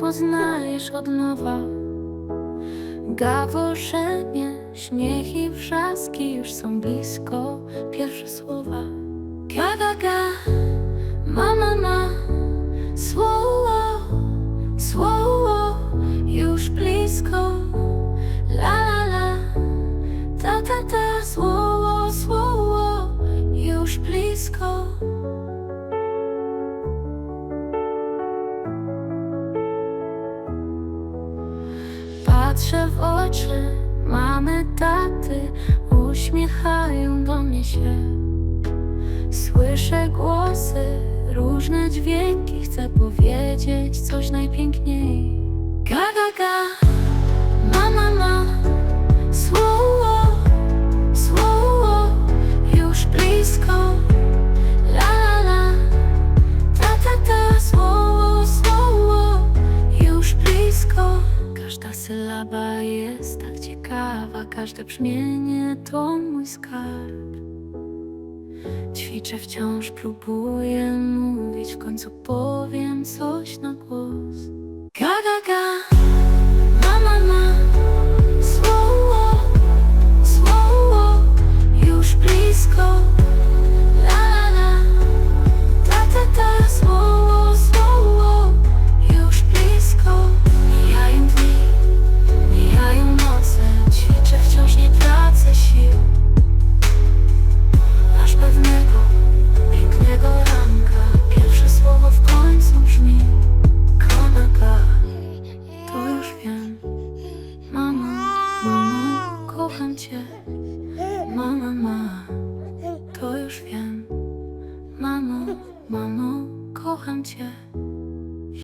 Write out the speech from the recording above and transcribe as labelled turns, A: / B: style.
A: poznajesz od nowa. Gaworzenie, śmiech i wrzaski już są blisko. Pierwsze słowa. Ga, Patrzę w oczy mamy taty, uśmiechają do mnie się. Słyszę głosy, różne dźwięki, chcę powiedzieć coś najpiękniej. Ga, ga, ga, jest tak ciekawa, każde brzmienie to mój skarb. Ćwiczę wciąż, próbuję mówić, w końcu powiem coś na głos. Cię. Mama ma To już wiem. Mamo, mamo, kocham cię